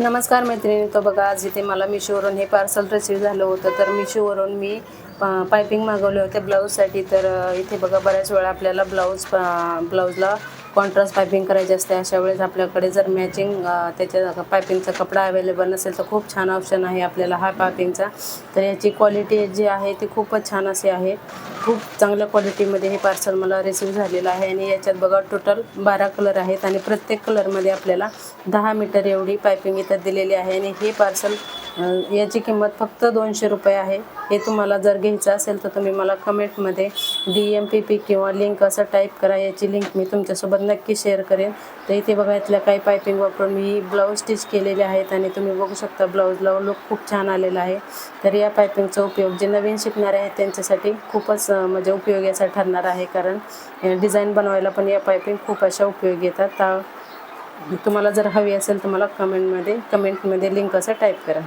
नमस्कार मैत्रिणी तो बघा आज इथे मला मिशोवरून हे पार्सल रिसीव्ह झालं होतं. तर मिशोवरून मी पायपिंग मागवले होते ब्लाऊजसाठी तर इथे बघा बऱ्याच वेळा आपल्याला ब्लाऊज ब्लाऊजला कॉन्ट्रास्ट पायपिंग करायची असते अशा वेळेस आपल्याकडे जर मॅचिंग त्याच्या पायपिंगचा कपडा अवेलेबल नसेल तर खूप छान ऑप्शन आहे आपल्याला हा पायपिंगचा तर याची क्वालिटी जी आहे ती खूपच छान अशी आहे. खूप चांगल्या क्वालिटीमध्ये हे पार्सल मला रिसीव झालेलं आहे आणि याच्यात बघा टोटल बारा कलर आहेत आणि प्रत्येक कलरमध्ये आपल्याला दहा मीटर एवढी पायपिंग इथं दिलेली आहे आणि हे पार्सल याची किंमत फक्त दोनशे रुपये आहे. हे तुम्हाला जर घ्यायचं असेल तर तुम्ही मला कमेंटमध्ये डी एम पी पी किंवा लिंक असं टाईप करा. याची लिंक मी तुमच्यासोबत नक्की शेअर करेन. तर इथे बघा इथल्या काही पायपिंग वापरून मी ब्लाऊज स्टिच केलेले आहेत आणि तुम्ही बघू शकता ब्लाऊजला लुक खूप छान आलेला आहे. तर या पायपिंगचा उपयोग जे नवीन शिकणारे आहेत त्यांच्यासाठी खूपच म्हणजे म्हणजे उपयोगाचा ठरणार आहे. कारण डिझाईन बनवायला पण या पायपिंग खूप अशा उपयोगी येतात. तर तुम्हाला जर हवी असेल तर मला कमेंटमध्ये कमेंटमध्ये लिंक असं टाईप करा.